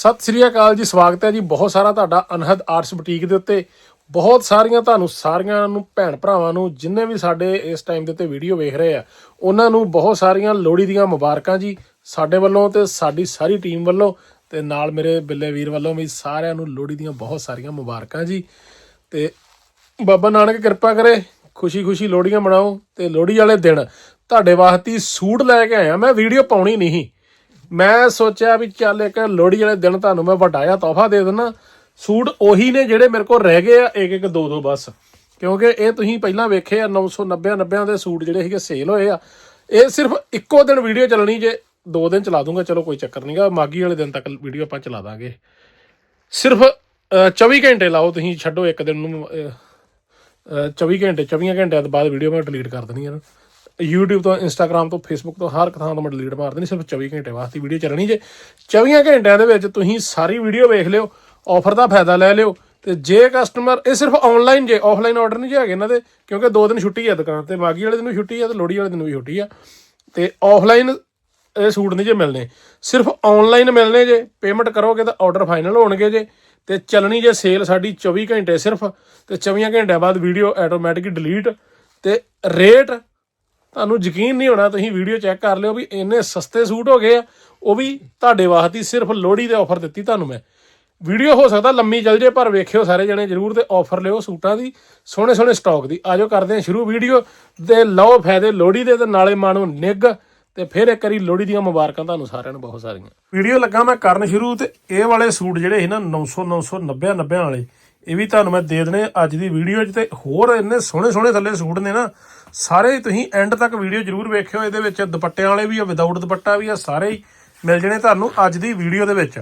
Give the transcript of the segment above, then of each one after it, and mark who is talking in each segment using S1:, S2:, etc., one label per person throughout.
S1: ਸਤਿ ਸ੍ਰੀ ਅਕਾਲ ਜੀ, ਸਵਾਗਤ ਹੈ ਜੀ ਬਹੁਤ ਸਾਰਾ ਤੁਹਾਡਾ ਅਨਹਦ ਆਰਟਸ ਬੁਟੀਕ ਦੇ ਉੱਤੇ। ਬਹੁਤ ਸਾਰੀਆਂ ਤੁਹਾਨੂੰ ਸਾਰੀਆਂ ਨੂੰ, ਭੈਣ ਭਰਾਵਾਂ ਨੂੰ, ਜਿੰਨੇ ਵੀ ਸਾਡੇ ਇਸ ਟਾਈਮ ਦੇ ਉੱਤੇ ਵੀਡੀਓ ਵੇਖ ਰਹੇ ਆ, ਉਹਨਾਂ ਨੂੰ ਬਹੁਤ ਸਾਰੀਆਂ ਲੋਹੜੀ ਦੀਆਂ ਮੁਬਾਰਕਾਂ ਜੀ, ਸਾਡੇ ਵੱਲੋਂ ਤੇ ਸਾਡੀ ਸਾਰੀ ਟੀਮ ਵੱਲੋਂ ਤੇ ਨਾਲ ਮੇਰੇ ਬਿੱਲੇ ਵੀਰ ਵੱਲੋਂ ਵੀ ਸਾਰਿਆਂ ਨੂੰ ਲੋਹੜੀ ਦੀਆਂ ਬਹੁਤ ਸਾਰੀਆਂ ਮੁਬਾਰਕਾਂ ਜੀ। ਤੇ ਬਾਬਾ ਨਾਨਕ ਕਿਰਪਾ ਕਰੇ ਖੁਸ਼ੀ ਖੁਸ਼ੀ ਲੋਹੜੀਆਂ ਮਨਾਓ ਤੇ ਲੋਹੜੀ ਵਾਲੇ ਦਿਨ ਤੁਹਾਡੇ ਵਾਸਤੇ ਸੂਟ ਲੈ ਕੇ ਆਇਆ, ਮੈਂ ਵੀਡੀਓ ਪਾਉਣੀ ਨਹੀਂ ਮੈਂ ਸੋਚਿਆ ਵੀ ਚੱਲ ਇੱਕ ਲੋਹੜੀ ਵਾਲੇ ਦਿਨ ਤੁਹਾਨੂੰ ਮੈਂ ਵੱਡਾ ਜਿਹਾ ਤੋਹਫਾ ਦੇ ਦਿੰਦਾ ਸੂਟ ਉਹੀ ਨੇ ਜਿਹੜੇ ਮੇਰੇ ਕੋਲ ਰਹਿ ਗਏ ਆ ਇੱਕ ਇੱਕ ਦੋ ਦੋ ਬਸ। ਕਿਉਂਕਿ ਇਹ ਤੁਸੀਂ ਪਹਿਲਾਂ ਵੇਖੇ ਆ 990 90 ਦੇ ਸੂਟ ਜਿਹੜੇ ਸੀਗੇ ਸੇਲ ਹੋਏ ਆ। ਇਹ ਸਿਰਫ ਇੱਕੋ ਦਿਨ ਵੀਡੀਓ ਚੱਲਣੀ ਜੇ ਦੋ ਦਿਨ ਚਲਾ ਦੂੰਗਾ ਚਲੋ ਕੋਈ ਚੱਕਰ ਨਹੀਂਗਾ ਮਾਗੀ ਵਾਲੇ ਦਿਨ ਤੱਕ ਵੀਡੀਓ ਆਪਾਂ ਚਲਾ ਦਾਂਗੇ। ਸਿਰਫ ਅ, 24 ਘੰਟੇ ਲਾਓ ਤੁਸੀਂ ਛੱਡੋ ਇੱਕ ਦਿਨ ਨੂੰ ਅ, 24 ਘੰਟੇ 24 ਘੰਟਿਆਂ ਤੋਂ ਬਾਅਦ ਵੀਡੀਓ ਮੈਂ ਡਿਲੀਟ ਕਰ ਦੇਣੀ ਹੈ YouTube ਤੋਂ, Instagram ਤੋਂ, Facebook ਤੋਂ ਹਰ ਇੱਕ ਥਾਂ ਤੋਂ ਮੈਂ ਡਿਲੀਟ ਮਾਰ ਦੇਣੀ ਸਿਰਫ 24 ਘੰਟੇ ਵਾਸਤੇ ਵੀਡੀਓ ਚੱਲਣੀ ਜੇ। 24 ਘੰਟਿਆਂ ਦੇ ਵਿੱਚ ਤੁਸੀਂ ਸਾਰੀ ਵੀਡੀਓ ਵੇਖ ਲਿਓ ਆਫਰ ਦਾ ਫਾਇਦਾ ਲੈ ਲਿਓ ਤੇ ਜੇ ਕਸਟਮਰ ਇਹ ਸਿਰਫ ਆਨਲਾਈਨ ਜੇ ਆਫਲਾਈਨ ਆਰਡਰ ਨਹੀਂ ਜੇ ਹੈਗੇ ਇਹਨਾਂ ਦੇ, ਕਿਉਂਕਿ ਦੋ ਦਿਨ ਛੁੱਟੀ ਹੈ ਦੁਕਾਨ ਤੇ ਮਾਗੀ ਵਾਲੇ ਦਿਨ ਵੀ ਛੁੱਟੀ ਹੈ ਤੇ ਲੋਹੜੀ ਵਾਲੇ ਦਿਨ ਵੀ ਛੁੱਟੀ ਆ। ਤੇ ਆਫਲਾਈਨ ਇਹ ਸੂਟ ਨਹੀਂ ਜੇ ਮਿਲਨੇ ਸਿਰਫ ਆਨਲਾਈਨ ਮਿਲਨੇ ਜੇ ਪੇਮੈਂਟ ਕਰੋਗੇ ਤਾਂ ਆਰਡਰ ਫਾਈਨਲ ਹੋਣਗੇ ਜੇ, ਤੇ ਚੱਲਣੀ ਜੇ ਸੇਲ ਸਾਡੀ 24 ਘੰਟੇ ਸਿਰਫ, ਤੇ 24 ਘੰਟਿਆਂ ਬਾਅਦ ਵੀਡੀਓ ਆਟੋਮੈਟਿਕ ਡਿਲੀਟ ਤੇ ਰੇਟ ਤੁਹਾਨੂੰ ਯਕੀਨ ਨਹੀਂ ਹੋਣਾ, ਤੁਸੀਂ ਵੀਡੀਓ ਚੈੱਕ ਕਰ ਲਿਓ ਵੀ ਇੰਨੇ ਸਸਤੇ ਸੂਟ ਹੋ ਗਏ ਆ। ਉਹ ਵੀ ਤੁਹਾਡੇ ਵਾਸਤੇ ਸਿਰਫ ਲੋਹੜੀ ਦੇ ਆਫਰ ਦਿੱਤੀ ਤੁਹਾਨੂੰ ਮੈਂ। ਵੀਡੀਓ ਹੋ ਸਕਦਾ ਲੰਮੀ ਚੱਲ ਜੇ, ਪਰ ਵੇਖਿਓ ਸਾਰੇ ਜਣੇ ਜਰੂਰ ਤੇ ਆਫਰ ਲਿਓ ਸੂਟਾਂ ਦੀ, ਸੋਹਣੇ ਸੋਹਣੇ ਸਟਾਕ ਦੀ। ਆਜੋ ਕਰਦੇ ਹਾਂ ਸ਼ੁਰੂ ਵੀਡੀਓ ਤੇ ਲਓ ਫਾਇਦੇ ਲੋਹੜੀ ਦੇ ਤੇ ਨਾਲੇ ਮਾਣੋ ਨਿੱਗ ਤੇ ਫਿਰ ਇੱਕ ਵਾਰੀ ਲੋਹੜੀ ਦੀਆਂ ਮੁਬਾਰਕਾਂ ਤੁਹਾਨੂੰ ਸਾਰਿਆਂ ਨੂੰ ਬਹੁਤ ਸਾਰੀਆਂ। ਵੀਡੀਓ ਲੱਗਾ ਮੈਂ ਕਰਨ ਸ਼ੁਰੂ ਤੇ ਇਹ ਵਾਲੇ ਸੂਟ ਜਿਹੜੇ ਸੀ ਨਾ 900 990 90 ਵਾਲੇ, ਇਹ ਵੀ ਤੁਹਾਨੂੰ ਮੈਂ ਦੇ ਦੇਣੇ ਅੱਜ ਦੀ ਵੀਡੀਓ 'ਚ ਤੇ ਹੋਰ ਇੰਨੇ ਸੋਹਣੇ ਸੋਹਣੇ ਥੱਲੇ ਸੂਟ ਨੇ ਨਾ ਸਾਰੇ ਤੁਸੀਂ ਐਂਡ ਤੱਕ ਵੀਡੀਓ ਜਰੂਰ ਵੇਖਿਓ, ਇਹਦੇ ਵਿੱਚ ਦੁਪੱਟਿਆਂ ਵਾਲੇ ਵੀ ਆ ਵਿਦਆਊਟ ਦੁਪੱਟਾ ਵੀ ਆ, ਸਾਰੇ ਹੀ ਮਿਲ ਜਣੇ ਤੁਹਾਨੂੰ ਅੱਜ ਦੀ ਵੀਡੀਓ ਦੇ ਵਿੱਚ।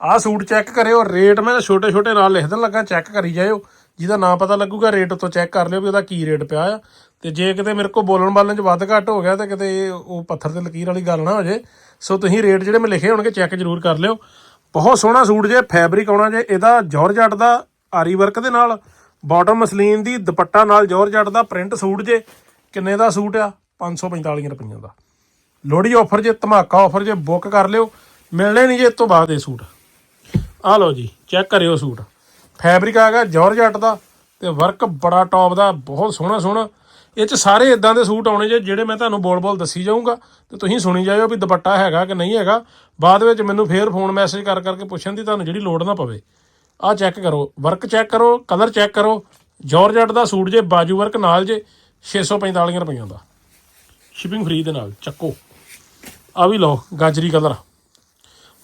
S1: ਆਹ ਸੂਟ ਚੈੱਕ ਕਰਿਓ ਰੇਟ ਮੈਂ ਛੋਟੇ ਛੋਟੇ ਨਾਲ ਲਿਖ ਦੇਣ ਲੱਗਾ ਚੈੱਕ ਕਰੀ ਜਾਇਓ। ਜਿਹਦਾ ਨਾਂ ਪਤਾ ਲੱਗੂਗਾ ਰੇਟ ਉੱਤੋਂ ਚੈੱਕ ਕਰ ਲਿਓ ਵੀ ਉਹਦਾ ਕੀ ਰੇਟ ਪਿਆ ਆ। ਤੇ ਜੇ ਕਿਤੇ ਮੇਰੇ ਕੋਲ ਬੋਲਣ ਬਾਲਣ ਚ ਵੱਧ ਘੱਟ ਹੋ ਗਿਆ ਤਾਂ ਕਿਤੇ ਉਹ ਪੱਥਰ ਤੇ ਲਕੀਰ ਵਾਲੀ ਗੱਲ ਨਾ ਹੋ ਜੇ, ਸੋ ਤੁਸੀਂ ਰੇਟ ਜਿਹੜੇ ਮੈਂ ਲਿਖੇ ਹੋਣਗੇ ਚੈੱਕ ਜ਼ਰੂਰ ਕਰ ਲਿਓ। ਬਹੁਤ ਸੋਹਣਾ ਸੂਟ ਜੇ ਫੈਬਰਿਕ ਆਉਣਾ ਜੇ, ਇਹਦਾ ਜੌਰਜੱਟ ਦਾ ਆਰੀ ਵਰਕ ਦੇ ਨਾਲ ਬਾਟਮ ਮਸਲੀਨ ਦੀ ਦੁਪੱਟਾ ਨਾਲ ਜੌਰਜੱਟ ਦਾ ਪ੍ਰਿੰਟ ਸੂਟ ਜੇ, ਕਿੰਨੇ ਦਾ ਸੂਟ ਆ? 545 ਰੁਪਈਆਂ ਦਾ। ਲੋਹੜੀ ਆਫਰ ਜੇ, ਧਮਾਕਾ ਆਫਰ ਜੇ, ਬੁੱਕ ਕਰ ਲਿਓ। ਮਿਲਣੇ ਨਹੀਂ ਜੇ ਇਸ ਤੋਂ ਬਾਅਦ ਇਹ ਸੂਟ। ਆ ਲਓ ਜੀ, ਚੈੱਕ ਕਰਿਓ ਸੂਟ। ਫੈਬਰਿਕ ਆ ਗਿਆ ਜੌਰਜੱਟ ਦਾ ਤੇ ਵਰਕ ਬੜਾ ਟੌਪ ਦਾ, ਬਹੁਤ ਸੋਹਣਾ ਸੋਹਣਾ। ਇਹ ਚ ਸਾਰੇ ਇਦਾਂ ਦੇ ਸੂਟ ਆਉਣੇ ਜੇ, ਜਿਹੜੇ ਮੈਂ ਤੁਹਾਨੂੰ ਬੋਲ-ਬੋਲ ਦੱਸੀ ਜਾਊਂਗਾ ਤੇ ਤੁਸੀਂ ਸੁਣੀ ਜਾਇਓ ਵੀ ਦੁਪੱਟਾ ਹੈਗਾ ਕਿ ਨਹੀਂ ਹੈਗਾ। ਬਾਅਦ ਵਿੱਚ ਮੈਨੂੰ ਫੇਰ ਫੋਨ ਮੈਸੇਜ ਕਰ ਕਰਕੇ ਪੁੱਛਣ ਦੀ ਤੁਹਾਨੂੰ ਜਿਹੜੀ ਲੋੜ ਨਾ ਪਵੇ। ਆਹ ਚੈੱਕ ਕਰੋ। ਵਰਕ ਚੈੱਕ ਕਰੋ ਕਲਰ ਚੈੱਕ ਕਰੋ। ਜੌਰਜੱਟ ਦਾ ਸੂਟ ਜੇ, ਬਾਜੂ ਵਰਕ ਨਾਲ ਜੇ 645 ਰੁਪਈਆਂ ਦਾ। ਸ਼ਿਪਿੰਗ ਫ੍ਰੀ ਦੇ ਨਾਲ, ਚੱਕੋ। ਆ ਵੀ ਲਓ, ਗਾਜਰੀ ਕਲਰ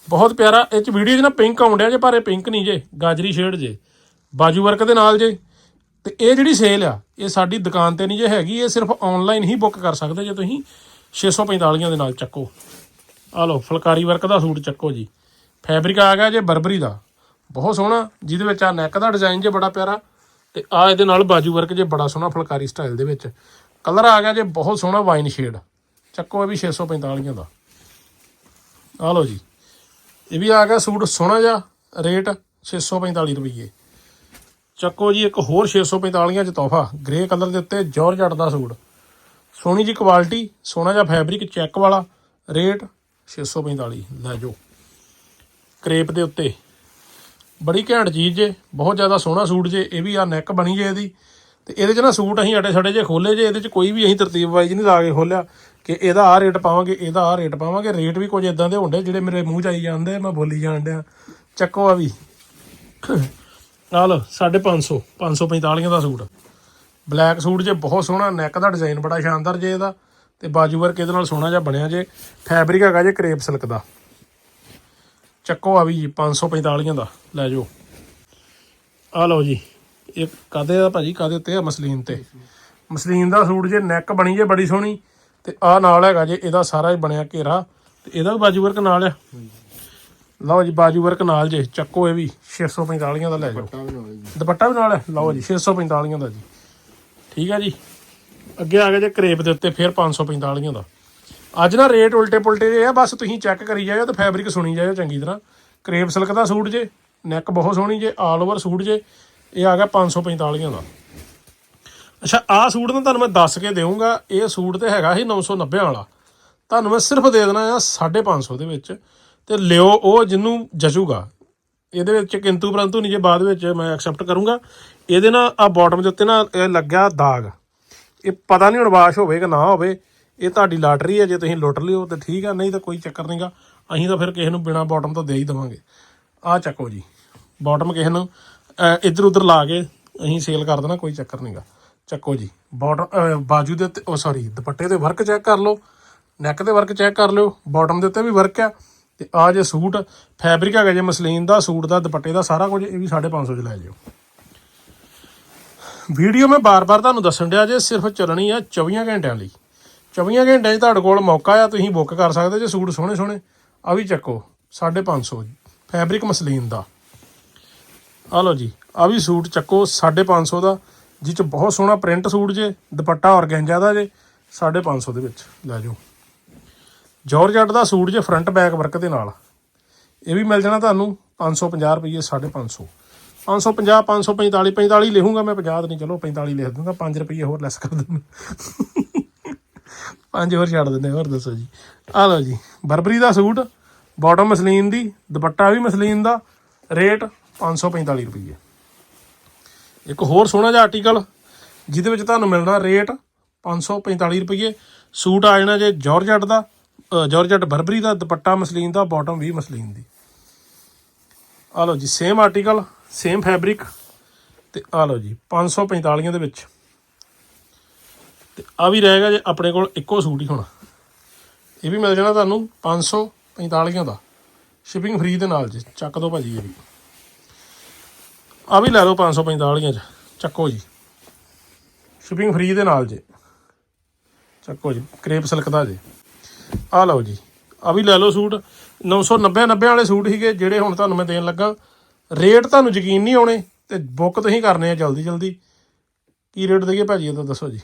S1: ਬਹੁਤ ਪਿਆਰਾ, ਇਹ ਚ ਵੀਡੀਓ 'ਚ ਨਾ ਪਿੰਕ ਆਉਂਦਿਆ ਜੇ, ਪਰ ਇਹ ਪਿੰਕ ਨਹੀਂ ਜੇ, ਗਾਜਰੀ ਸ਼ੇਡ ਜੇ। ਬਾਜੂ ਵਰਕ ਦੇ ਨਾਲ ਜੇ। ਤੇ ਇਹ ਜਿਹੜੀ ਸੇਲ ਆ, ਇਹ ਸਾਡੀ ਦੁਕਾਨ ਤੇ ਨਹੀਂ ਜੇ ਹੈਗੀ, ਇਹ ਸਿਰਫ ਆਨਲਾਈਨ ਹੀ ਬੁੱਕ ਕਰ ਸਕਦੇ ਜੇ ਤੁਸੀਂ। 645 ਦੇ ਨਾਲ ਚੱਕੋ। ਆ ਲਓ, ਫੁਲਕਾਰੀ ਵਰਕ ਦਾ ਸੂਟ ਚੱਕੋ ਜੀ। ਫੈਬਰਿਕ ਆ ਗਿਆ ਜੇ ਬਰਬਰੀ ਦਾ। ਬਹੁਤ ਸੋਹਣਾ, ਜਿਹਦੇ ਵਿੱਚ ਆ ਨੈਕ ਦਾ ਡਿਜ਼ਾਈਨ ਜੇ ਬੜਾ ਪਿਆਰਾ, ਤੇ ਆ ਇਹਦੇ ਨਾਲ ਬਾਜੂ ਵਰਕ ਜੇ ਬੜਾ ਸੋਹਣਾ ਫੁਲਕਾਰੀ ਸਟਾਈਲ ਦੇ ਵਿੱਚ। ਕਲਰ ਆ ਗਿਆ ਜੇ ਬਹੁਤ ਸੋਹਣਾ ਵਾਈਨ ਸ਼ੇਡ ਚੱਕੋ ਇਹ ਵੀ 645 ਦਾ। ਆ ਲਓ ਜੀ। ਇਹ ਵੀ ਆ ਗਿਆ ਸੂਟ ਸੋਹਣਾ ਜਿਹਾ, ਰੇਟ 645 ਰੁਪਏ ਚੱਕੋ ਜੀ ਇੱਕ ਹੋਰ 645 ਚ ਤੋਹਫਾ ਗ੍ਰੇ ਕਲਰ ਦੇ ਉੱਤੇ ਜੌਰਜੱਟ ਦਾ ਸੂਟ। ਸੋਹਣੀ ਜੀ ਕੁਆਲਿਟੀ ਸੋਹਣਾ ਜਿਹਾ ਫੈਬਰਿਕ ਚੈੱਕ ਵਾਲਾ, ਰੇਟ 645 ਲੈ ਜਾਓ। ਕਰੇਪ ਦੇ ਉੱਤੇ। ਬੜੀ ਘੈਂਟ ਚੀਜ਼ ਜੇ ਬਹੁਤ ਜ਼ਿਆਦਾ ਸੋਹਣਾ ਸੂਟ ਜੇ ਇਹ ਵੀ ਆ ਨੈਕ ਬਣੀ ਜੇ ਇਹਦੀ। ਤੇ ਇਹਦੇ 'ਚ ਨਾ ਸੂਟ ਅਸੀਂ ਅਟੇ ਛੜੇ ਜੇ ਖੋਲੇ ਜੇ ਇਹਦੇ 'ਚ ਕੋਈ ਵੀ ਅਸੀਂ ਤਰਤੀਬ ਵਾਈਜ਼ ਨਹੀਂ ਲਾ ਕੇ ਖੋਲਿਆ ਕਿ ਇਹਦਾ ਆਹ ਰੇਟ ਪਾਵਾਂਗੇ ਇਹਦਾ ਆਹ ਰੇਟ ਪਾਵਾਂਗੇ। ਰੇਟ ਵੀ ਕੁਝ ਇਦਾਂ ਦੇ ਹੁੰਦੇ ਜਿਹੜੇ ਮੇਰੇ ਮੂੰਹ 'ਚ ਆਈ ਜਾਂਦੇ ਆ, ਮੈਂ ਬੋਲੀ ਜਾਣ ਡਿਆ। ਚੱਕੋ ਆ ਵੀ। ਆ ਲਓ 550 545 ਦਾ ਸੂਟ। ਬਲੈਕ ਸੂਟ ਜੇ ਬਹੁਤ ਸੋਹਣਾ ਨੈਕ ਦਾ ਡਿਜ਼ਾਈਨ ਬੜਾ ਸ਼ਾਨਦਾਰ ਜੇ ਇਹਦਾ। ਤੇ ਬਾਜੂ ਵਰਕ ਇਹਦੇ ਨਾਲ ਸੋਹਣਾ ਜਿਹਾ ਬਣਿਆ ਜੇ। ਫੈਬਰਿਕ ਹੈਗਾ ਜੇ ਕਰੇਪ ਸਿਲਕ ਦਾ। ਚੱਕੋ ਆ ਵੀ ਜੀ 545 ਦਾ ਲੈ ਜਾਓ। ਆ ਲਓ ਜੀ ਇਹ ਕਾਦੇ ਦਾ ਭਾਜੀ? ਕਾਦੇ ਉੱਤੇ ਆ? ਮਸਲੀਨ ਤੇ। ਮਸਲੀਨ ਦਾ ਸੂਟ ਜੇ ਨੈਕ ਬਣੀ ਜੇ ਬੜੀ ਸੋਹਣੀ ਤੇ ਆ ਨਾਲ ਹੈਗਾ ਜੇ ਇਹਦਾ ਸਾਰਾ ਹੀ ਬਣਿਆ ਘੇਰਾ ਤੇ ਇਹਦਾ ਵੀ ਬਾਜੂ ਵਰਕ ਨਾਲ ਆ। ਲਓ ਜੀ ਬਾਜੂ ਵਰਕ ਨਾਲ ਜੇ ਚੱਕੋ ਇਹ ਵੀ 645 ਦਾ ਲੈ ਜਾਓ। ਦੁਪੱਟਾ ਵੀ ਨਾਲ ਹੈ ਲਓ ਜੀ 645 ਦਾ ਜੀ। ਠੀਕ ਹੈ ਜੀ। ਅੱਗੇ ਆ ਗਿਆ ਜੇ ਕਰੇਪ ਦੇ ਉੱਤੇ ਫਿਰ 545 ਦਾ। ਅੱਜ ਨਾ ਰੇਟ ਉਲਟੇ ਪੁਲਟੇ ਜੇ ਆ, ਬਸ ਤੁਸੀਂ ਚੈੱਕ ਕਰੀ ਜਾਇਓ ਤੇ ਫੈਬਰਿਕ ਸੁਣੀ ਜਾਇਓ ਚੰਗੀ ਤਰ੍ਹਾਂ। ਕਰੇਪ ਸਿਲਕ ਦਾ ਸੂਟ ਜੇ ਨੈਕ ਬਹੁਤ ਸੋਹਣੀ ਜੇ ਆਲ ਓਵਰ ਸੂਟ ਜੇ, ਇਹ ਆ ਗਿਆ 545 ਦਾ। ਅੱਛਾ, ਆਹ ਸੂਟ ਨਾ ਤੁਹਾਨੂੰ ਮੈਂ ਦੱਸ ਕੇ ਦੇਵਾਂਗਾ ਇਹ ਸੂਟ ਤੇ ਹੈਗਾ ਸੀ 990 ਵਾਲਾ। ਤੁਹਾਨੂੰ ਮੈਂ ਸਿਰਫ ਦੇ ਦੇਣਾ ਆ 550 ਦੇ ਵਿੱਚ। ਤੇ ਲਿਓ ਉਹ ਜਿਹਨੂੰ ਜਚੂਗਾ। ਇਹਦੇ ਵਿੱਚ ਕਿੰਤੂ ਪਰੰਤੂ ਨਹੀਂ ਜੇ ਬਾਅਦ ਵਿੱਚ ਮੈਂ ਐਕਸੈਪਟ ਕਰੂੰਗਾ। ਇਹਦੇ ਨਾਲ ਆ ਬਾਟਮ ਦੇ ਉੱਤੇ ਨਾ ਲੱਗਿਆ ਦਾਗ। ਇਹ ਪਤਾ ਨਹੀਂ ਹੁਣ ਵਾਸ਼ ਹੋਵੇ ਕਿ ਨਾ ਹੋਵੇ। ਇਹ ਤੁਹਾਡੀ ਲਾਟਰੀ ਹੈ, ਜੇ ਤੁਸੀਂ ਲੁੱਟ ਲਿਓ ਤੇ ਠੀਕ ਆ, ਨਹੀਂ ਤਾਂ ਕੋਈ ਚੱਕਰ ਨਹੀਂਗਾ ਅਸੀਂ ਤਾਂ ਫਿਰ ਕਿਸੇ ਨੂੰ ਬਿਨਾ ਬਾਟਮ ਤੋਂ ਦੇ ਹੀ ਦੇਵਾਂਗੇ। ਆਹ ਚੱਕੋ ਜੀ। ਬਾਟਮ ਕਿਸੇ ਨੂੰ ਇੱਧਰ ਉੱਧਰ ਲਾ ਕੇ ਅਸੀਂ ਸੇਲ ਕਰ ਦੇਣਾ, ਕੋਈ ਚੱਕਰ ਨਹੀਂਗਾ ਚੱਕੋ ਜੀ। ਬਾਟਮ ਬਾਜੂ ਦੇ ਉੱਤੇ, ਉਹ ਸੌਰੀ ਦੁਪੱਟੇ ਤੇ ਵਰਕ ਚੈੱਕ ਕਰ ਲਓ। ਨੈਕ ਤੇ ਵਰਕ ਚੈੱਕ ਕਰ ਲਿਓ। ਬਾਟਮ ਦੇ ਉੱਤੇ ਵੀ ਵਰਕ ਆ। ਤੇ ਆ ਜੇ ਸੂਟ ਫੈਬਰਿਕ ਹੈਗਾ ਜੇ ਮਸਲੀਨ ਦਾ, ਸੂਟ ਦਾ, ਦੁਪੱਟੇ ਦਾ, ਸਾਰਾ ਕੁਝ, ਇਹ ਵੀ 550 ਚ ਲੈ ਜਿਓ ਵੀਡੀਓ ਮੈਂ ਬਾਰ-ਬਾਰ ਤੁਹਾਨੂੰ ਦੱਸਣ ਡਿਆ ਜੇ, ਸਿਰਫ ਚੱਲਣੀ ਆ 24 ਘੰਟਿਆਂ ਲਈ। 24 ਘੰਟਿਆਂ 'ਚ ਤੁਹਾਡੇ ਕੋਲ ਮੌਕਾ ਆ, ਤੁਸੀਂ ਬੁੱਕ ਕਰ ਸਕਦੇ ਜੇ ਸੂਟ ਸੋਹਣੇ ਸੋਹਣੇ। ਆ ਵੀ ਚੱਕੋ 550 ਜੀ ਫੈਬਰਿਕ ਮਸਲੀਨ ਦਾ। ਆ ਲਓ ਜੀ ਆ ਵੀ ਸੂਟ ਚੱਕੋ 550 ਦਾ, ਜਿਹ ਚ ਬਹੁਤ ਸੋਹਣਾ ਪ੍ਰਿੰਟ ਸੂਟ ਜੇ, ਦੁਪੱਟਾ ਔਰਗੈਂਜਾ ਦਾ ਜੇ 550 ਦੇ ਵਿੱਚ, ਲੈ ਜਾਓ। ਜੋਰਜੱਟ ਦਾ ਸੂਟ ਜੇ ਫਰੰਟ ਬੈਕ ਵਰਕ ਦੇ ਨਾਲ। ਇਹ ਵੀ ਮਿਲ ਜਾਣਾ ਤੁਹਾਨੂੰ 550 ਰੁਪਏ 550 550 545 45 ਲਿਖੂੰਗਾ ਮੈਂ 50 ਤਾਂ ਨਹੀਂ, ਚਲੋ 45 ਲਿਖ ਦੂੰਗਾ 5 ਰੁਪਏ ਹੋਰ ਲੈਸ ਕਰ ਦਿੰਦਾ। ਪੰਜ ਹੋਰ ਛੱਡ ਦਿੰਦੇ ਹੋਰ ਦੱਸੋ ਜੀ। ਆ ਲਓ ਜੀ ਬਰਬਰੀ ਦਾ ਸੂਟ ਬਾਟਮ ਮਸਲੀਨ ਦੀ ਦੁਪੱਟਾ ਵੀ ਮਸਲੀਨ ਦਾ ਰੇਟ 545 ਰੁਪਏ ਇੱਕ ਹੋਰ ਸੋਹਣਾ ਜਿਹਾ ਆਰਟੀਕਲ ਜਿਹਦੇ ਵਿੱਚ ਤੁਹਾਨੂੰ ਮਿਲਣਾ ਰੇਟ 545 ਰੁਪਏ ਸੂਟ ਆ ਜਾਣਾ ਜੇ ਜਾਰਜਟ ਦਾ ਅ, ਜਾਰਜਟ ਬਰਬਰੀ ਦਾ ਦੁਪੱਟਾ ਮਸਲੀਨ ਦਾ ਬਾਟਮ ਵੀ ਮਸਲੀਨ ਦੀ। ਆ ਲਓ ਜੀ ਸੇਮ ਆਰਟੀਕਲ ਸੇਮ ਫੈਬਰਿਕ ਤੇ ਆ ਲਓ ਜੀ 545 ਦੇ ਵਿੱਚ। ਤੇ ਆ ਵੀ ਰਹੇਗਾ ਜੇ ਆਪਣੇ ਕੋਲ ਇੱਕੋ ਸੂਟ ਹੀ ਹੋਣਾ। ਇਹ ਵੀ ਮਿਲ ਜਾਣਾ ਤੁਹਾਨੂੰ 545 ਦਾ। ਸ਼ਿਪਿੰਗ ਫ੍ਰੀ ਦੇ ਨਾਲ ਜੀ, ਚੱਕ ਦੋ ਭਾਜੀ ਇਹ ਵੀ। ਆ ਵੀ ਲੈ ਲਓ 545 ਚ, ਚੱਕੋ ਜੀ। ਸ਼ਿਪਿੰਗ ਫ੍ਰੀ ਦੇ ਨਾਲ ਜੇ। ਚੱਕੋ ਜੀ, ਕ੍ਰੇਪ ਸਿਲਕ ਦਾ ਜੇ। ਆ ਲਓ ਜੀ, ਆ ਵੀ ਲੈ ਲਓ ਸੂਟ। 990 90 ਵਾਲੇ ਸੂਟ ਸੀਗੇ, ਜਿਹੜੇ ਹੁਣ ਤੁਹਾਨੂੰ ਮੈਂ ਦੇਣ ਲੱਗਾ। ਰੇਟ ਤੁਹਾਨੂੰ ਯਕੀਨ ਨਹੀਂ ਆਉਣੇ ਤੇ ਬੁੱਕ ਤੁਸੀਂ ਕਰਨੇ ਆ ਜਲਦੀ ਜਲਦੀ ਕੀ ਰੇਟ ਦੇਈਏ ਭਾਜੀ ਤਾਂ ਦੱਸੋ ਜੀ।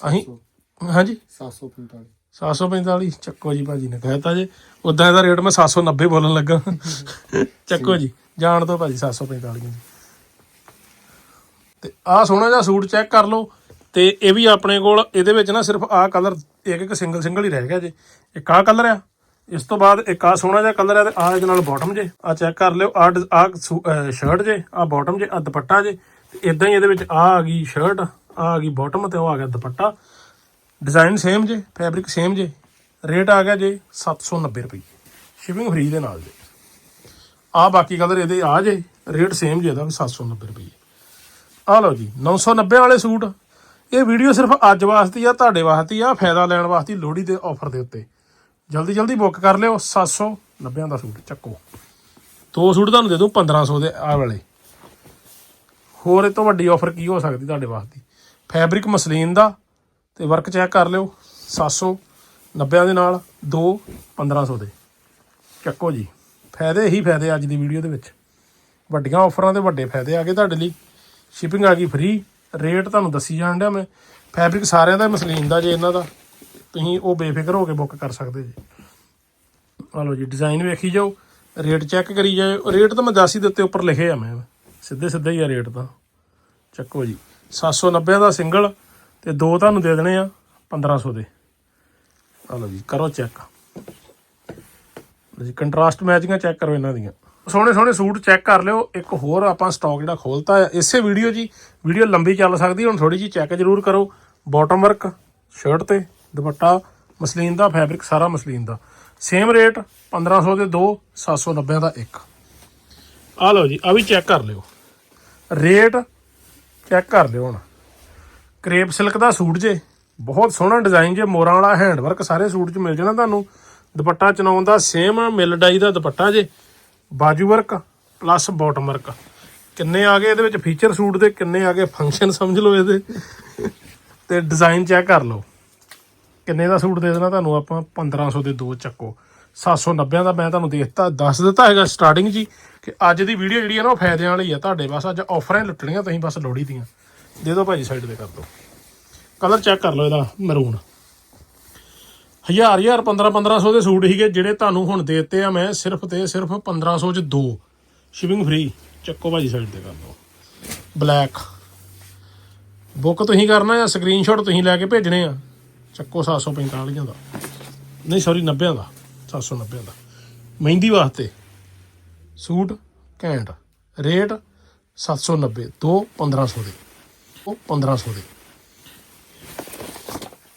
S1: ਅਸੀਂ ਹਾਂਜੀ?
S2: 745
S1: 745 ਚੱਕੋ ਜੀ ਭਾਜੀ ਨੇ ਕਹਿਤਾ ਜੇ। ਉਦਾਂ ਇਹਦਾ ਰੇਟ ਮੈਂ 790 ਬੋਲਣ ਲੱਗਾ। ਚੱਕੋ ਜੀ ਜਾਣ ਦੋ ਭਾਜੀ 745 ਜੀ ਤੇ ਆਹ ਸੋਹਣਾ ਜਿਹਾ ਸੂਟ ਚੈੱਕ ਕਰ ਲਓ। ਤੇ ਇਹ ਵੀ ਆਪਣੇ ਕੋਲ ਇਹਦੇ ਵਿੱਚ ਨਾ ਸਿਰਫ ਆਹ ਕਲਰ ਇੱਕ ਇੱਕ ਸਿੰਗਲ ਸਿੰਗਲ ਹੀ ਰਹਿ ਗਿਆ ਜੇ। ਇੱਕ ਆਹ ਕਲਰ ਆ। ਇਸ ਤੋਂ ਬਾਅਦ ਇੱਕ ਆਹ ਸੋਹਣਾ ਜਿਹਾ ਕਲਰ ਆ ਤੇ ਆਹ ਇਹਦੇ ਨਾਲ ਬਾਟਮ ਜੇ। ਆ ਚੈੱਕ ਕਰ ਲਿਓ ਆਹ ਡ- ਆਹ ਸ਼ਰਟ ਜੇ ਆਹ ਬਾਟਮ ਜੇ ਆ ਦੁਪੱਟਾ ਜੇ। ਤੇ ਇਦਾਂ ਹੀ ਇਹਦੇ ਵਿੱਚ ਆਹ ਆ ਗਈ ਸ਼ਰਟ ਆ ਗਈ ਬਾਟਮ ਤੇ ਉਹ ਆ ਗਿਆ ਦੁਪੱਟਾ। ਡਿਜ਼ਾਈਨ ਸੇਮ ਜੇ ਫੈਬਰਿਕ ਸੇਮ ਜੇ। ਰੇਟ ਆ ਗਿਆ ਜੇ 790 ਰੁਪਏ। ਸ਼ਿਪਿੰਗ ਫ੍ਰੀ ਦੇ ਨਾਲ ਜੇ। ਆ ਬਾਕੀ ਕਲਰ ਇਹਦੇ ਆ ਜੇ ਰੇਟ ਸੇਮ ਜੇ ਇਹਦਾ ਵੀ 790 ਰੁਪਏ। ਆ ਲਓ ਜੀ 990 ਵਾਲੇ ਸੂਟ। ਇਹ ਵੀਡੀਓ ਸਿਰਫ ਅੱਜ ਵਾਸਤੇ ਆ, ਤੁਹਾਡੇ ਵਾਸਤੇ ਆ, ਫਾਇਦਾ ਲੈਣ ਵਾਸਤੇ ਲੋਹੜੀ ਦੇ ਆਫਰ ਦੇ ਉੱਤੇ। ਜਲਦੀ ਜਲਦੀ ਬੁੱਕ ਕਰ ਲਿਓ 790 ਦਾ ਸੂਟ, ਚੱਕੋ। ਦੋ ਸੂਟ ਤੁਹਾਨੂੰ ਦੇ ਦੂੰ 1500 ਦੇ ਆ ਵਾਲੇ। ਹੋਰ ਇਹ ਤੋਂ ਵੱਡੀ ਆਫਰ ਕੀ ਹੋ ਸਕਦੀ ਤੁਹਾਡੇ ਵਾਸਤੇ? ਫੈਬਰਿਕ ਮਸਲੀਨ ਦਾ ਤੇ ਵਰਕ ਚੈੱਕ ਕਰ ਲਿਓ 790 ਦੇ ਨਾਲ, ਦੋ 1500 ਦੇ। ਚੱਕੋ ਜੀ, ਫਾਇਦੇ ਹੀ ਫਾਇਦੇ ਅੱਜ ਦੀ ਵੀਡੀਓ ਦੇ ਵਿੱਚ। ਵੱਡੀਆਂ ਆਫਰਾਂ ਦੇ ਵੱਡੇ ਫਾਇਦੇ ਆ ਗਏ ਤੁਹਾਡੇ ਲਈ। ਸ਼ਿਪਿੰਗ ਆ ਗਈ ਫ੍ਰੀ ਰੇਟ ਤੁਹਾਨੂੰ ਦੱਸੀ ਜਾਣ ਡਿਆ ਮੈਂ। ਫੈਬਰਿਕ ਸਾਰਿਆਂ ਦਾ ਮਸਲੀਨ ਦਾ ਜੇ ਇਹਨਾਂ ਦਾ। ਤੁਸੀਂ ਉਹ ਬੇਫਿਕਰ ਹੋ ਕੇ ਬੁੱਕ ਕਰ ਸਕਦੇ ਜੀ। ਆ ਲਓ ਜੀ ਡਿਜ਼ਾਈਨ ਵੇਖੀ ਜਾਓ ਰੇਟ ਚੈੱਕ ਕਰੀ ਜਾਓ ਰੇਟ ਤਾਂ ਮੈਂ ਦੱਸ ਹੀ ਦਿੱਤੇ, ਉੱਪਰ ਲਿਖੇ ਆ ਮੈਂ। ਸਿੱਧੇ ਸਿੱਧੇ ਹੀ ਆ ਰੇਟ ਤਾਂ। ਚੱਕੋ ਜੀ। 790 ਦਾ ਸਿੰਗਲ ਤੇ ਦੋ ਤੁਹਾਨੂੰ ਦੇ ਦੇਣੇ ਆ 1500 ਦੇ। ਆ ਲਓ ਜੀ, ਕਰੋ ਚੈੱਕ। ਜੀ, ਕੰਟਰਾਸਟ ਮੈਚਿੰਗਾਂ ਚੈੱਕ ਕਰੋ ਇਹਨਾਂ ਦੀਆਂ। ਸੋਹਣੇ ਸੋਹਣੇ ਸੂਟ ਚੈੱਕ ਕਰ ਲਿਓ, ਇੱਕ ਹੋਰ ਆਪਾਂ ਸਟਾਕ ਜਿਹੜਾ ਖੋਲਤਾ ਹੈ ਇਸੇ ਵੀਡੀਓ ਜੀ ਵੀਡੀਓ ਲੰਬੀ ਚੱਲ ਸਕਦੀ, ਹੁਣ ਥੋੜੀ ਜੀ ਚੈੱਕ ਜ਼ਰੂਰ ਕਰੋ। ਬਾਟਮ ਵਰਕ ਸ਼ਰਟ ਤੇ, ਦੁਪੱਟਾ, ਮਸਲੀਨ ਦਾ ਫੈਬਰਿਕ ਸਾਰਾ ਮਸਲੀਨ ਦਾ। ਸੇਮ ਰੇਟ 1500 ਦੇ ਦੋ 790 ਦਾ ਇੱਕ। ਆ ਲਓ ਜੀ ਆ ਵੀ ਚੈੱਕ ਕਰ ਲਿਓ। ਰੇਟ ਚੈੱਕ ਕਰ ਲਿਓ ਹੁਣ। ਕ੍ਰੇਪ ਸਿਲਕ ਦਾ ਸੂਟ ਜੇ। ਬਹੁਤ ਸੋਹਣਾ ਡਿਜ਼ਾਈਨ ਜੇ, ਮੋਰਾਂ ਵਾਲਾ ਹੈਂਡ ਵਰਕ ਸਾਰੇ ਸੂਟ 'ਚ ਮਿਲ ਜਾਣਾ ਤੁਹਾਨੂੰ। ਦੁਪੱਟਾ ਚਨਾਉਣ ਦਾ ਸੇਮ ਮਿਲ ਡਾਈ ਦਾ ਦੁਪੱਟਾ ਜੇ। ਬਾਜੂ ਵਰਕ ਪਲੱਸ ਬਾਟਮ ਵਰਕ ਕਿੰਨੇ ਆ ਗਏ ਇਹਦੇ ਵਿੱਚ ਫੀਚਰ ਸੂਟ ਦੇ, ਕਿੰਨੇ ਆ ਗਏ ਫੰਕਸ਼ਨ ਸਮਝ ਲਓ ਇਹਦੇ। ਤੇ ਡਿਜ਼ਾਈਨ ਚੈੱਕ ਕਰ ਲਓ। ਕਿੰਨੇ ਦਾ ਸੂਟ ਦੇ ਦੇਣਾ ਤੁਹਾਨੂੰ ਆਪਾਂ? 1500 ਦੇ ਦੋ ਚੱਕੋ। 790 ਦਾ ਮੈਂ ਤੁਹਾਨੂੰ ਦੇਖਤਾ ਦੱਸ ਦਿੱਤਾ ਹੈਗਾ ਸਟਾਰਟਿੰਗ ਜੀ ਕਿ ਅੱਜ ਦੀ ਵੀਡੀਓ ਜਿਹੜੀ ਹੈ ਨਾ ਉਹ ਫਾਇਦਿਆਂ ਵਾਲੀ ਆ। ਤੁਹਾਡੇ ਬਸ ਅੱਜ ਆਫਰਾਂ ਲੁੱਟਣੀਆਂ, ਤੁਸੀਂ ਬਸ ਲੋੜੀ ਦੀਆਂ। ਦੇ ਦਿਓ ਭਾਜੀ ਸਾਈਡ ਤੇ ਕਰ ਦਿਓ। ਕਲਰ ਚੈੱਕ ਕਰ ਲਓ ਇਹਦਾ ਮਰੂਨ ਹਜ਼ਾਰ ਹਜ਼ਾਰ 15 1500 ਦੇ ਸੂਟ ਸੀਗੇ, ਜਿਹੜੇ ਤੁਹਾਨੂੰ ਹੁਣ ਦੇ ਦਿੱਤੇ ਆ ਮੈਂ ਸਿਰਫ ਤੇ ਸਿਰਫ 1500 ਚ ਦੋ। ਸ਼ਿਪਿੰਗ ਫ੍ਰੀ ਚੱਕੋ ਭਾਜੀ ਸਾਈਡ ਤੇ ਕਰ ਦਿਓ ਬਲੈਕ ਬੁੱਕ ਤੁਸੀਂ ਕਰਨਾ ਜਾਂ ਸਕਰੀਨਸ਼ਾਟ ਤੁਸੀਂ ਲੈ ਕੇ ਭੇਜਣੇ ਆ? ਚੱਕੋ 745 ਦਾ। ਨਹੀਂ ਸੌਰੀ 90 ਦਾ। 790 ਦਾ। ਮਹਿੰਦੀ ਵਾਸਤੇ ਸੂਟ ਘੈਂਟ, ਰੇਟ 790 ਦੋ 1500 ਦੇ। ਉਹ 1500 ਦੇ।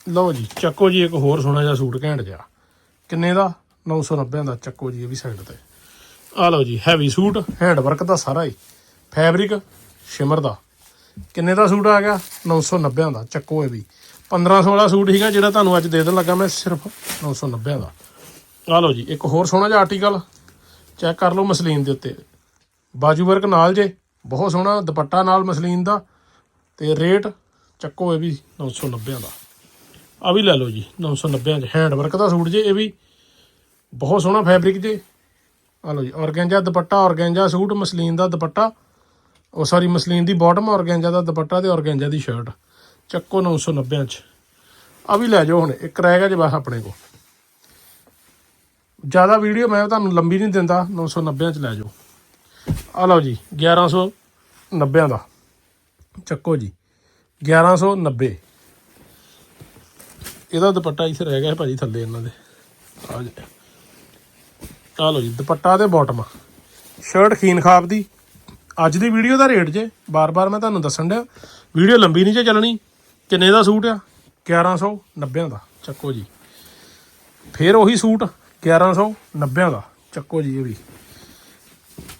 S1: ਲਓ ਜੀ, ਚੱਕੋ ਜੀ ਇੱਕ ਹੋਰ ਸੋਹਣਾ ਜਿਹਾ ਸੂਟ ਘੈਂਟ ਜਿਹਾ। ਕਿੰਨੇ ਦਾ? 990 ਦਾ ਚੱਕੋ ਜੀ, ਇਹ ਵੀ ਸਾਈਡ ਤੇ। ਆ ਲਓ ਜੀ ਹੈਵੀ ਸੂਟ ਹੈਂਡ ਵਰਕ ਦਾ ਸਾਰਾ ਹੀ। ਫੈਬਰਿਕ ਸ਼ਿਮਰ ਦਾ। ਕਿੰਨੇ ਦਾ ਸੂਟ ਆ ਗਿਆ? 990 ਦਾ, ਚੱਕੋ ਇਹ ਵੀ। 1500 ਵਾਲਾ ਸੂਟ ਸੀਗਾ ਜਿਹੜਾ ਤੁਹਾਨੂੰ ਅੱਜ ਦੇ ਦੇਣ ਲੱਗਾ ਮੈਂ, ਸਿਰਫ 990 ਦਾ। ਆ ਲਓ ਜੀ, ਇੱਕ ਹੋਰ ਸੋਹਣਾ ਜਿਹਾ ਆਰਟੀਕਲ ਚੈੱਕ ਕਰ ਲਓ ਮਸਲੀਨ ਦੇ ਉੱਤੇ। ਬਾਜੂ ਵਰਕ ਨਾਲ ਜੇ, ਬਹੁਤ ਸੋਹਣਾ ਦੁਪੱਟਾ ਨਾਲ ਮਸਲੀਨ ਦਾ, ਤੇ ਰੇਟ ਚੱਕੋ ਇਹ ਵੀ 990 ਦਾ। ਆ ਵੀ ਲੈ ਲਓ ਜੀ 990 ਚ। ਹੈਂਡ ਵਰਕ ਦਾ ਸੂਟ ਜੇ, ਇਹ ਵੀ ਬਹੁਤ ਸੋਹਣਾ ਫੈਬਰਿਕ ਜੇ। ਆ ਲਓ ਜੀ, ਔਰਗੈਂਜਾ ਦੁਪੱਟਾ, ਔਰਗੈਂਜਾ ਸੂਟ, ਮਸਲੀਨ ਦਾ ਦੁਪੱਟਾ। ਉਹ ਸੌਰੀ ਮਸਲੀਨ ਦੀ ਬਾਟਮ ਔਰਗੈਂਜਾ ਦਾ ਦੁਪੱਟਾ ਤੇ ਔਰਗੈਂਜਾ ਦੀ ਸ਼ਰਟ ਚੱਕੋ 990 ਚ। ਆ ਵੀ ਲੈ ਜਾਓ ਹੁਣ, ਇੱਕ ਰਹਿ ਗਿਆ ਜੇ ਬਸ ਆਪਣੇ ਕੋਲ। ਜ਼ਿਆਦਾ ਵੀਡੀਓ ਮੈਂ ਤੁਹਾਨੂੰ ਲੰਬੀ ਨਹੀਂ ਦਿੰਦਾ 990 ਚ ਲੈ ਜਾਓ। ਆ ਲਓ ਜੀ 1190 ਦਾ। ਚੱਕੋ ਜੀ 1190 ਇਹਦਾ ਦੁਪੱਟਾ ਇੱਥੇ ਰਹਿ ਗਿਆ ਹੈ ਭਾਜੀ ਥੱਲੇ ਇਹਨਾਂ ਦੇ। ਆ ਜੀ। ਆ ਲਓ ਜੀ, ਦੁਪੱਟਾ ਤੇ ਬਾਟਮ ਸ਼ਰਟ ਖੀਨ ਖਾਬ ਦੀ। ਅੱਜ ਦੀ ਵੀਡੀਓ ਦਾ ਰੇਟ ਜੇ, ਬਾਰ-ਬਾਰ ਮੈਂ ਤੁਹਾਨੂੰ ਦੱਸਣ ਡਿਆ। ਵੀਡੀਓ ਲੰਬੀ ਨਹੀਂ ਜੇ ਚੱਲਣੀ, ਕਿੰਨੇ ਦਾ ਸੂਟ ਆ? 1190 ਦਾ। ਚੱਕੋ ਜੀ। ਫਿਰ ਉਹੀ ਸੂਟ 1190 ਦਾ। ਚੱਕੋ ਜੀ ਇਹ ਵੀ।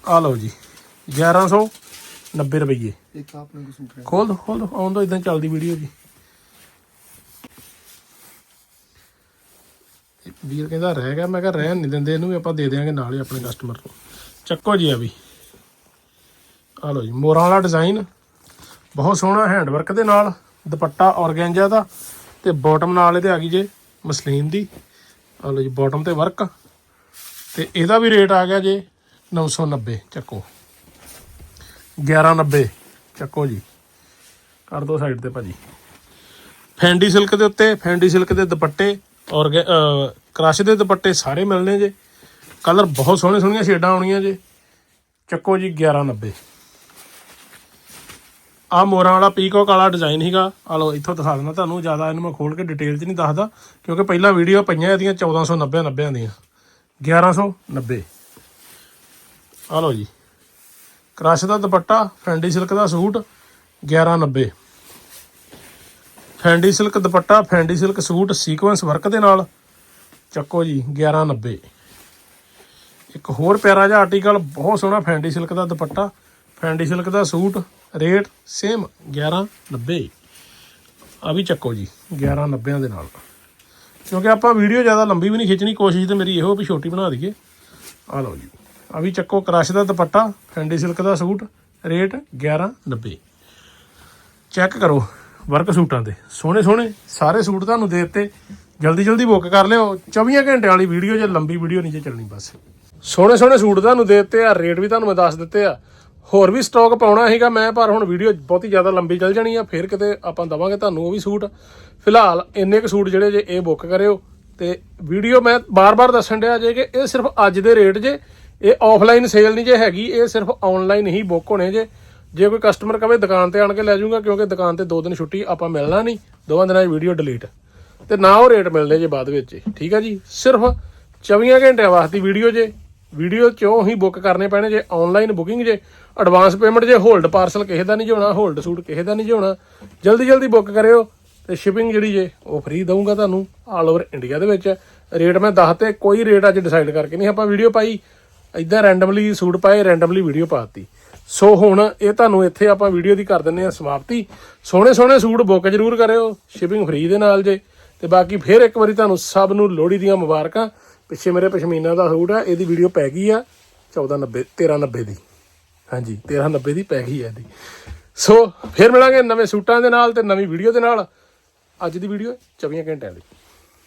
S1: ਆ ਲਓ ਜੀ 1190 ਰੁਪਏ
S2: ਇੱਕ ਆਪਣੇ ਕੋ ਸੂਟ
S1: ਖੋਲ ਦੋ ਖੋਲ ਦੋ। ਆਉਣ ਦੋ ਇਦਾਂ ਚੱਲਦੀ ਵੀਡੀਓ ਜੀ। ਵੀਰ ਕਹਿੰਦਾ ਰਹਿ ਗਿਆ ਮੈਂ ਕਿਹਾ ਰਹਿਣ ਨਹੀਂ ਦਿੰਦੇ ਇਹਨੂੰ ਵੀ ਆਪਾਂ ਦੇ ਦਿਆਂਗੇ ਨਾਲ ਹੀ ਆਪਣੇ ਕਸਟਮਰ ਨੂੰ। ਚੱਕੋ ਜੀ ਆ ਵੀ। ਆ ਲਓ ਜੀ ਮੋਰਾਂ ਵਾਲਾ ਡਿਜ਼ਾਈਨ ਬਹੁਤ ਸੋਹਣਾ ਹੈਂਡ ਵਰਕ ਦੇ ਨਾਲ। ਦੁਪੱਟਾ ਔਰਗੈਂਜਾ ਦਾ ਤੇ ਬਾਟਮ ਨਾਲ ਇਹਦੇ ਆ ਗਈ ਜੇ ਮਸਲੀਨ ਦੀ। ਆ ਲਓ ਜੀ ਬਾਟਮ ਤੇ ਵਰਕ ਤੇ ਇਹਦਾ ਵੀ ਰੇਟ ਆ ਗਿਆ ਜੇ 990 ਚੱਕੋ। 1190 ਚੱਕੋ ਜੀ। ਕਰ ਦੋ ਸਾਈਡ ਤੇ ਭਾਜੀ। ਫੈਂਡੀ ਸਿਲਕ ਦੇ ਉੱਤੇ ਫੈਂਡੀ ਸਿਲਕ ਦੇ ਦੁਪੱਟੇ ਔਰ ਕ੍ਰਸ਼ ਦੇ ਦੁਪੱਟੇ ਸਾਰੇ ਮਿਲਣੇ ਜੇ। ਕਲਰ ਬਹੁਤ ਸੋਹਣੇ ਸੋਹਣੀਆਂ ਸ਼ੇਡਾਂ ਆਉਣੀਆਂ ਜੇ। ਚੱਕੋ ਜੀ 1190 ਆ ਮੋਰਾਂ ਵਾਲਾ ਪੀਕੋਕ ਵਾਲਾ ਡਿਜ਼ਾਈਨ ਸੀਗਾ। ਆ ਲਓ, ਇੱਥੋਂ ਦਿਖਾ ਦਿੰਦਾ ਤੁਹਾਨੂੰ, ਜ਼ਿਆਦਾ ਇਹਨੂੰ ਮੈਂ ਖੋਲ ਕੇ ਡਿਟੇਲ 'ਚ ਨਹੀਂ ਦੱਸਦਾ, ਕਿਉਂਕਿ ਪਹਿਲਾਂ ਵੀਡੀਓ ਪਈਆਂ ਇਹਦੀਆਂ 1490 90 ਦੀਆਂ। 1190 ਆ ਲਓ ਜੀ। ਕ੍ਰਸ਼ ਦਾ ਦੁਪੱਟਾ ਫੈਂਡੀ ਸਿਲਕ ਦਾ ਸੂਟ 1190 ਫੈਂਡੀ ਸਿਲਕ ਦੁਪੱਟਾ Fendi silk suit sequence work ਦੇ ਨਾਲ। ਚੱਕੋ ਜੀ 1190 ਇੱਕ ਹੋਰ ਪਿਆਰਾ ਜਿਹਾ ਆਰਟੀਕਲ ਬਹੁਤ ਸੋਹਣਾ ਫੈਂਡੀ ਸਿਲਕ ਦਾ ਦੁਪੱਟਾ ਫੈਂਡੀ ਸਿਲਕ ਦਾ ਸੂਟ। ਰੇਟ ਸੇਮ 1190 ਆ ਵੀ ਚੱਕੋ ਜੀ 1190 ਦੇ ਨਾਲ। ਕਿਉਂਕਿ ਆਪਾਂ ਵੀਡੀਓ ਜ਼ਿਆਦਾ ਲੰਬੀ ਵੀ ਨਹੀਂ ਖਿੱਚਣੀ, ਕੋਸ਼ਿਸ਼ ਤੇ ਮੇਰੀ ਇਹੋ ਵੀ ਛੋਟੀ ਬਣਾ ਦਈਏ। ਆ ਲਓ ਜੀ ਆ ਵੀ ਚੱਕੋ, ਕ੍ਰਸ਼ ਦਾ ਦੁਪੱਟਾ, ਫੈਂਡੀ ਸਿਲਕ ਦਾ ਸੂਟ, ਰੇਟ 1190 ਚੈੱਕ ਕਰੋ ਵਰਕ ਸੂਟਾਂ ਦੇ ਸੋਹਣੇ ਸੋਹਣੇ ਸਾਰੇ ਸੂਟ ਤੁਹਾਨੂੰ ਦੇ ਦਿੱਤੇ। ਜਲਦੀ ਜਲਦੀ ਬੁੱਕ ਕਰ ਲਿਓ। 24 ਘੰਟੇ ਵਾਲੀ ਵੀਡੀਓ ਜੇ ਲੰਬੀ ਵੀਡੀਓ ਨਹੀਂ ਜੇ ਚੱਲਣੀ ਬਸ। ਸੋਹਣੇ ਸੋਹਣੇ ਸੂਟ ਤੁਹਾਨੂੰ ਦੇ ਦਿੱਤੇ ਆ, ਰੇਟ ਵੀ ਤੁਹਾਨੂੰ ਮੈਂ ਦੱਸ ਦਿੱਤੇ ਆ। ਹੋਰ ਵੀ ਸਟਾਕ ਪਾਉਣਾ ਸੀਗਾ ਮੈਂ, ਪਰ ਹੁਣ ਵੀਡੀਓ ਬਹੁਤੀ ਜ਼ਿਆਦਾ ਲੰਬੀ ਚੱਲ ਜਾਣੀ ਆ, ਫਿਰ ਕਿਤੇ ਆਪਾਂ ਦਵਾਂਗੇ ਤੁਹਾਨੂੰ ਉਹ ਵੀ ਸੂਟ। ਫਿਲਹਾਲ ਇੰਨੇ ਕੁ ਸੂਟ ਜਿਹੜੇ ਜੇ ਇਹ ਬੁੱਕ ਕਰਿਓ, ਤੇ ਵੀਡੀਓ ਮੈਂ ਬਾਰ-ਬਾਰ ਦੱਸਣ ਡਿਆ ਜੇ ਕਿ ਇਹ ਸਿਰਫ ਅੱਜ ਦੇ ਰੇਟ ਜੇ, ਇਹ ਆਫਲਾਈਨ ਸੇਲ ਨਹੀਂ ਜੇ ਹੈਗੀ, ਇਹ ਸਿਰਫ ਆਨਲਾਈਨ ਹੀ ਬੁੱਕ ਹੋਣੇ ਜੇ। ਜੇ ਕੋਈ ਕਸਟਮਰ ਕਵੇ ਦੁਕਾਨ ਤੇ ਆਣ ਕੇ ਲੈ ਜਾਊਗਾ, ਕਿਉਂਕਿ ਦੁਕਾਨ ਤੇ ਦੋ ਦਿਨ ਛੁੱਟੀ, ਆਪਾਂ ਮਿਲਣਾ ਨਹੀਂ, ਦੋਵਾਂ ਦਿਨਾਂ 'ਚ ਵੀਡੀਓ ਡਿਲੀਟ ਤੇ ਨਾ ਉਹ ਰੇਟ ਮਿਲਦੇ ਜੇ ਬਾਅਦ ਵਿੱਚ, ਠੀਕ ਆ ਜੀ? ਸਿਰਫ 24 ਘੰਟਿਆਂ ਵਾਸਤੇ ਵੀਡੀਓ ਜੇ ਵੀਡੀਓ ਚੋਂ ਹੀ ਬੁੱਕ ਕਰਨੇ ਪੈਣੇ ਜੇ ਆਨਲਾਈਨ ਬੁਕਿੰਗ ਜੇ। ਐਡਵਾਂਸ ਪੇਮੈਂਟ ਜੇ ਹੋਲਡ ਪਾਰਸਲ ਕਿਸੇ ਦਾ ਨਹੀਂ ਹੋਣਾ ਹੋਲਡ ਸੂਟ ਕਿਸੇ ਦਾ ਨਹੀਂ ਹੋਣਾ ਜਲਦੀ ਜਲਦੀ ਬੁੱਕ ਕਰਿਓ ਤੇ ਸ਼ਿਪਿੰਗ ਜਿਹੜੀ ਜੇ, ਉਹ ਫ੍ਰੀ ਦਊਂਗਾ ਤੁਹਾਨੂੰ ਆਲ ਓਵਰ ਇੰਡੀਆ ਦੇ ਵਿੱਚ। ਰੇਟ ਮੈਂ ਦੱਸ ਤੇ ਕੋਈ ਰੇਟ ਅੱਜ ਡਿਸਾਈਡ ਕਰਕੇ ਨਹੀਂ ਆਪਾਂ ਵੀਡੀਓ ਪਾਈ। ਇਦਾਂ ਰੈਂਡਮਲੀ ਸੂਟ ਪਾਏ ਰੈਂਡਮਲੀ ਵੀਡੀਓ ਪਾਤੀ ਸੋ ਹੁਣ ਇਹ ਤੁਹਾਨੂੰ ਇੱਥੇ ਆਪਾਂ ਵੀਡੀਓ ਦੀ ਕਰ ਦਿੰਨੇ ਆ ਸਮਾਪਤੀ। ਸੋਹਣੇ ਸੋਹਣੇ ਸੂਟ ਬੁੱਕ ਜ਼ਰੂਰ ਕਰਿਓ ਸ਼ਿਪਿੰਗ ਫ੍ਰੀ ਦੇ ਨਾਲ ਜੇ। ਤੇ ਬਾਕੀ ਫੇਰ ਇੱਕ ਵਾਰੀ ਤੁਹਾਨੂੰ ਸਭ ਨੂੰ ਲੋਹੜੀ ਦੀਆਂ ਮੁਬਾਰਕਾਂ। ਪਿੱਛੇ ਮੇਰੇ ਪਸ਼ਮੀਨਾ ਦਾ ਸੂਟ ਆ, ਇਹਦੀ ਵੀਡੀਓ ਪੈ ਗਈ ਆ 1490 1390 ਦੀ। ਹਾਂਜੀ 1390 ਦੀ ਪੈ ਗਈ ਹੈ ਇਹਦੀ। ਸੋ ਫਿਰ ਮਿਲਾਂਗੇ ਨਵੇਂ ਸੂਟਾਂ ਦੇ ਨਾਲ ਤੇ ਨਵੀਂ ਵੀਡੀਓ ਦੇ ਨਾਲ। ਅੱਜ ਦੀ ਵੀਡੀਓ 24 ਘੰਟਿਆਂ ਦੀ।